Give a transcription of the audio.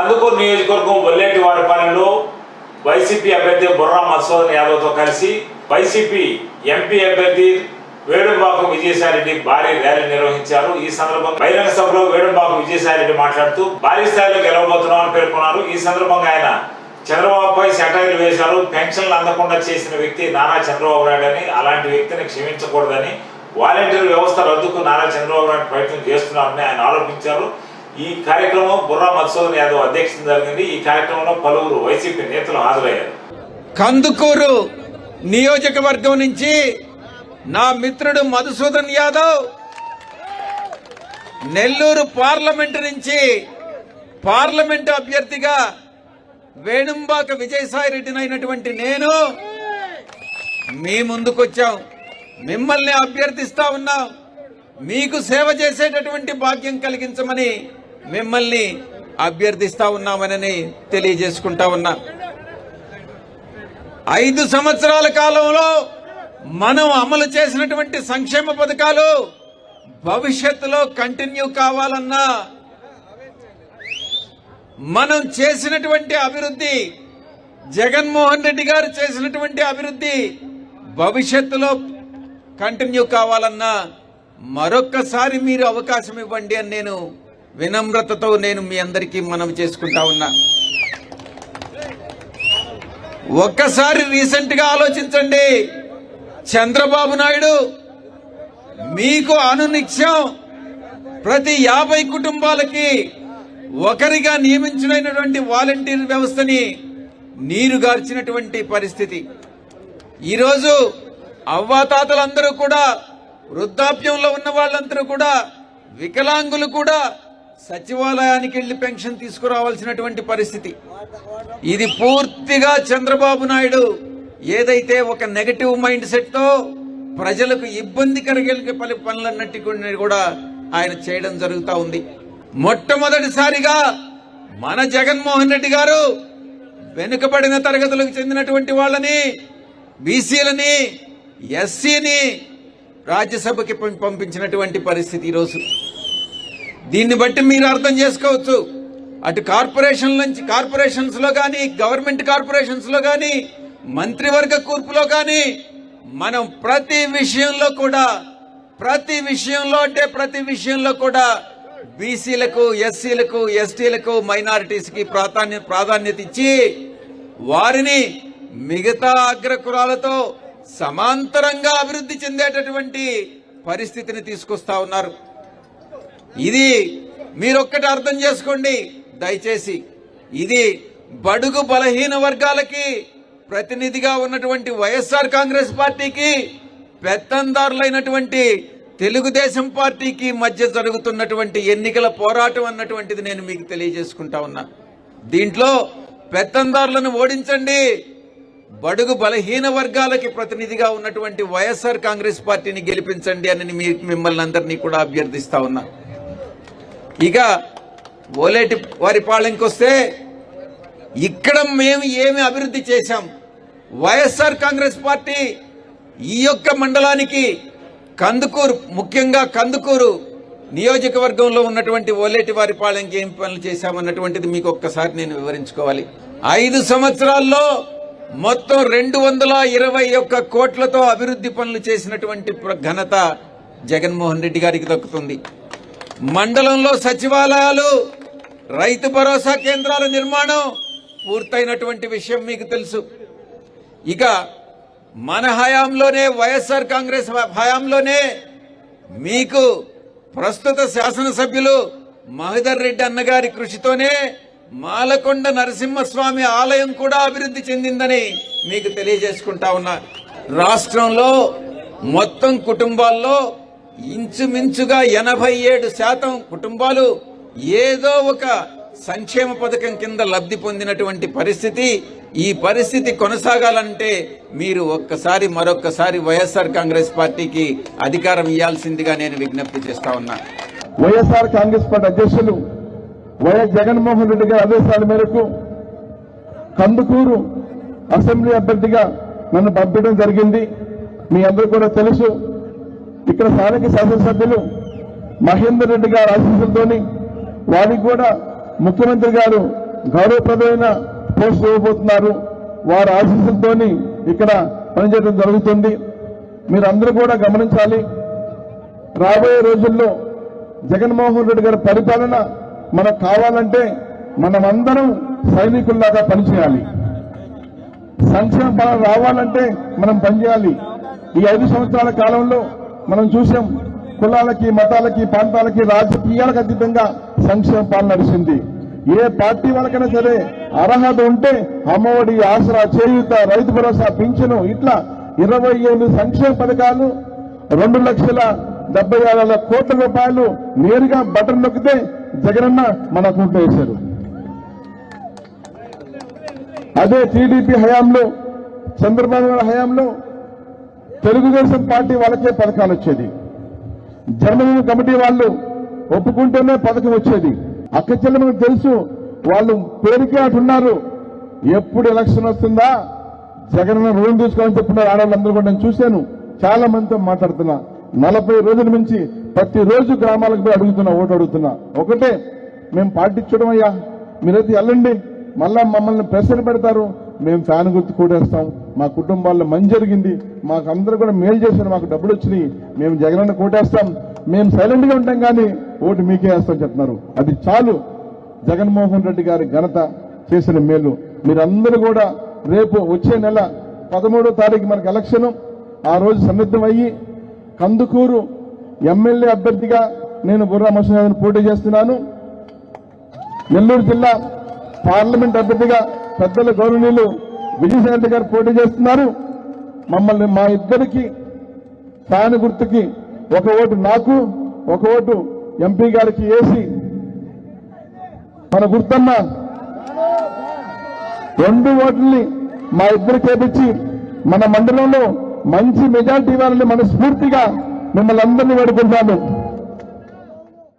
కందుకూరు నియోజకవర్గం వల్లేటి వారిపాలెంలో వైసీపీ అభ్యర్థి బుర్రా మధుసూదన్ యాదవ్తో కలిసి వైసీపీ ఎంపీ అభ్యర్థి వేణుబాకు విజయసాయిరెడ్డి భారీ ర్యాలీ నిర్వహించారు. ఈ సందర్భంగా బహిరంగ సభలో వేణుబాకు విజయసాయిరెడ్డి మాట్లాడుతూ భారీ స్థాయిలో గెలవబోతున్నామని పేర్కొన్నారు. ఈ సందర్భంగా ఆయన చంద్రబాబుపై సెటైర్లు వేశారు. పెన్షన్లు అందకుండా చేసిన వ్యక్తి నారా చంద్రబాబు నాయుడు అని అలాంటి వ్యక్తిని క్షమించకూడదని వాలంటీర్ వ్యవస్థ రద్దుకు నారా చంద్రబాబు నాయుడు ప్రయత్నం చేస్తున్నారని ఆయన ఆరోపించారు. ఈ కార్యక్రమం బుర్రా మధుసూదన్ యాదవ్ అధ్యక్షత జరిగింది. ఈ కార్యక్రమంలో పలువురు వైసీపీ నేతలు హాజరయ్యారు. కందుకూరు నియోజకవర్గం నుంచి నా మిత్రుడు మధుసూదన్ యాదవ్ నెల్లూరు పార్లమెంటు నుంచి పార్లమెంటు అభ్యర్థిగా వేణుంబాక విజయసాయి రెడ్డినైనటువంటి నేను మీ ముందుకొచ్చాం. మిమ్మల్ని అభ్యర్థిస్తా ఉన్నాం. మీకు సేవ చేసేటటువంటి భాగ్యం కలిగించమని మిమ్మల్ని అభ్యర్థిస్తా ఉన్నామని తెలియజేసుకుంటా ఉన్నా. ఐదు సంవత్సరాల కాలంలో మనం అమలు చేసినటువంటి సంక్షేమ పథకాలు భవిష్యత్తులో కంటిన్యూ కావాలన్నా మనం చేసినటువంటి అభివృద్ధి జగన్మోహన్ రెడ్డి గారు చేసినటువంటి అభివృద్ధి భవిష్యత్తులో కంటిన్యూ కావాలన్నా మరొక్కసారి మీరు అవకాశం ఇవ్వండి అని నేను వినమ్రతతో నేను మీ అందరికీ మనవి చేసుకుంటా ఉన్నా. ఒక్కసారి రీసెంట్గా ఆలోచించండి. చంద్రబాబు నాయుడు మీకు అనునిత్యం ప్రతి యాభై కుటుంబాలకి ఒకరిగా నియమించినటువంటి వాలంటీర్ వ్యవస్థని నీరుగార్చినటువంటి పరిస్థితి. ఈరోజు అవ్వాతాతలందరూ కూడా వృద్ధాప్యంలో ఉన్న వాళ్ళందరూ కూడా వికలాంగులు కూడా సచివాలయానికి వెళ్ళి పెన్షన్ తీసుకురావాల్సినటువంటి పరిస్థితి. ఇది పూర్తిగా చంద్రబాబు నాయుడు ఏదైతే ఒక నెగటివ్ మైండ్ సెట్తో ప్రజలకు ఇబ్బంది కలిగే పలు పనులన్నట్టు కూడా ఆయన చేయడం జరుగుతా ఉంది. మొట్టమొదటిసారిగా మన జగన్మోహన్ రెడ్డి గారు వెనుకబడిన తరగతులకు చెందినటువంటి వాళ్ళని బీసీలని ఎస్సీని రాజ్యసభకి పం- పంపించినటువంటి పరిస్థితి ఈరోజు. దీన్ని బట్టి మీరు అర్థం చేసుకోవచ్చు. అటు కార్పొరేషన్ నుంచి కార్పొరేషన్స్లో కానీ గవర్నమెంట్ కార్పొరేషన్స్లో కానీ మంత్రివర్గ కూర్పులో కానీ మనం ప్రతి విషయంలో కూడా ప్రతి విషయంలో అంటే ప్రతి విషయంలో కూడా బీసీలకు ఎస్సీలకు ఎస్టీలకు మైనారిటీస్కి ప్రాధాన్యత ప్రాధాన్యత ఇచ్చి వారిని మిగతా అగ్రకులాలతో సమాంతరంగా అభివృద్ధి చెందేటటువంటి పరిస్థితిని తీసుకొస్తా ఉన్నారు. ఇది మీరొక్కటి అర్థం చేసుకోండి. దయచేసి ఇది బడుగు బలహీన వర్గాలకి ప్రతినిధిగా ఉన్నటువంటి వైఎస్ఆర్ కాంగ్రెస్ పార్టీకి పెత్తందారులైనటువంటి తెలుగుదేశం పార్టీకి మధ్య జరుగుతున్నటువంటి ఎన్నికల పోరాటం అన్నటువంటిది నేను మీకు తెలియజేసుకుంటా ఉన్నా. దీంట్లో పెత్తందారులను ఓడించండి. బడుగు బలహీన వర్గాలకి ప్రతినిధిగా ఉన్నటువంటి వైఎస్ఆర్ కాంగ్రెస్ పార్టీని గెలిపించండి అని మీ మిమ్మల్ని అందరినీ కూడా అభ్యర్థిస్తా ఉన్నా. ఇక ఓలేటి వారి పాలెంకి వస్తే ఇక్కడ మేము ఏమి అభివృద్ధి చేశాం? వైఎస్ఆర్ కాంగ్రెస్ పార్టీ ఈ యొక్క మండలానికి కందుకూరు ముఖ్యంగా కందుకూరు నియోజకవర్గంలో ఉన్నటువంటి ఓలేటి వారి పాలెంకి ఏం పనులు చేశామన్నటువంటిది మీకు ఒక్కసారి నేను వివరించుకోవాలి. ఐదు సంవత్సరాల్లో మొత్తం రెండు వందల ఇరవై ఒక్క కోట్లతో అభివృద్ధి పనులు చేసినటువంటి ఘనత జగన్మోహన్ రెడ్డి గారికి దక్కుతుంది. మండలంలో సచివాలయాలు రైతు భరోసా కేంద్రాల నిర్మాణం పూర్తయినటువంటి విషయం మీకు తెలుసు. ఇక మన హయాంలోనే వైఎస్ఆర్ కాంగ్రెస్ హయాంలోనే మీకు ప్రస్తుత శాసనసభ్యులు మహిదర్ రెడ్డి అన్నగారి కృషితోనే మాలకొండ నరసింహస్వామి ఆలయం కూడా అభివృద్ధి చెందిందని మీకు తెలియజేసుకుంటా ఉన్నా. రాష్ట్రంలో మొత్తం కుటుంబాల్లో ఇంచుమించుగా ఎనభై ఏడు శాతం కుటుంబాలు ఏదో ఒక సంక్షేమ పథకం కింద లబ్ధి పొందినటువంటి పరిస్థితి. ఈ పరిస్థితి కొనసాగాలంటే మీరు ఒక్కసారి మరొక్కసారి వైఎస్ఆర్ కాంగ్రెస్ పార్టీకి అధికారం ఇవ్వాల్సిందిగా నేను విజ్ఞప్తి చేస్తా ఉన్నా. వైఎస్ఆర్ కాంగ్రెస్ పార్టీ అధ్యక్షులు వైఎస్ జగన్మోహన్ రెడ్డి గారి ఆదేశాల మేరకు కందుకూరు అసెంబ్లీ అభ్యర్థిగా నన్ను పంపించడం జరిగింది. మీ అందరూ కూడా తెలుసు. ఇక్కడ స్థానిక శాసనసభ్యులు మహేందర్ రెడ్డి గారి ఆశీస్సులతోని వారికి కూడా ముఖ్యమంత్రి గారు గౌరవప్రదమైన పోస్ట్ ఇవ్వబోతున్నారు. వారి ఆశీస్సులతోని ఇక్కడ పనిచేయడం జరుగుతుంది. మీరందరూ కూడా గమనించాలి. రాబోయే రోజుల్లో జగన్మోహన్ రెడ్డి గారి పరిపాలన మనకు కావాలంటే మనమందరం సైనికుల్లాగా పనిచేయాలి. సంక్షేమ పాలన రావాలంటే మనం పనిచేయాలి. ఈ ఐదు సంవత్సరాల కాలంలో మనం చూసాం కులాలకి మతాలకి ప్రాంతాలకి రాజకీయాలకు అతీతంగా సంక్షేమ పాలన నడిచింది. ఏ పార్టీ వాళ్ళకైనా సరే అర్హత ఉంటే అమ్మఒడి ఆసరా చేయూత రైతు భరోసా పింఛను ఇట్లా ఇరవై ఏడు సంక్షేమ పథకాలు రెండు లక్షల డెబ్బై ఆరు వేల కోట్ల రూపాయలు నేరుగా బటన్ నొక్కితే జగనన్న మన అకౌంట్ వేశారు. అదే టీడీపీ హయాంలో చంద్రబాబు హయాంలో తెలుగుదేశం పార్టీ వాళ్ళకే పథకాలు వచ్చేది. జర్మనీ కమిటీ వాళ్ళు ఒప్పుకుంటేనే పథకం వచ్చేది. అక్క చెల్లెమ్మకు తెలుసు వాళ్ళు పేరుకే అటున్నారు ఎప్పుడు ఎలక్షన్ వస్తుందా? జగన్ రుణం తీసుకోవాలని చెప్తున్నారు ఆడవాళ్ళందరూ కూడా. నేను చూశాను చాలా మందితో మాట్లాడుతున్నా. నలభై రోజుల నుంచి ప్రతిరోజు గ్రామాలకు పోయి అడుగుతున్నా ఓటు అడుగుతున్నా. ఒకటే మేము పాటించడం అయ్యా మీరైతే వెళ్ళండి మళ్ళా మమ్మల్ని ప్రశ్న పెడతారు. మేము ఫ్యాన్ గుర్తు కూడేస్తాం మా కుటుంబాల్లో మంచి జరిగింది. మాకు అందరూ కూడా మేలు చేశారు. మాకు డబ్బులు వచ్చినాయి. మేము జగనన్న కోటేస్తాం. మేము సైలెంట్గా ఉంటాం కానీ ఓటు మీకే వేస్తాం చెప్తున్నారు. అది చాలు. జగన్మోహన్ రెడ్డి గారి ఘనత చేసిన మేలు. మీరందరూ కూడా రేపు వచ్చే నెల పదమూడో తారీఖు మనకు ఎలక్షన్. ఆ రోజు సన్నిద్ధం అయ్యి కందుకూరు ఎమ్మెల్యే అభ్యర్థిగా నేను బుర్రా మసూద్ పోటీ చేస్తున్నాను. నెల్లూరు జిల్లా పార్లమెంట్ అభ్యర్థిగా పెద్దల గౌరవనీయులు విజయశాంతి గారు పోటీ చేస్తున్నారు. మమ్మల్ని మా ఇద్దరికి ఫ్యాన్ గుర్తుకి ఒక ఓటు నాకు ఒక ఓటు ఎంపీ గారికి వేసి మన గుర్తన్న రెండు ఓట్లని మా ఇద్దరు చేపించి మన మండలంలో మంచి మెజార్టీ ఇవ్వాలని మనస్ఫూర్తిగా మిమ్మల్ని అందరినీ వేడుకుంటాను.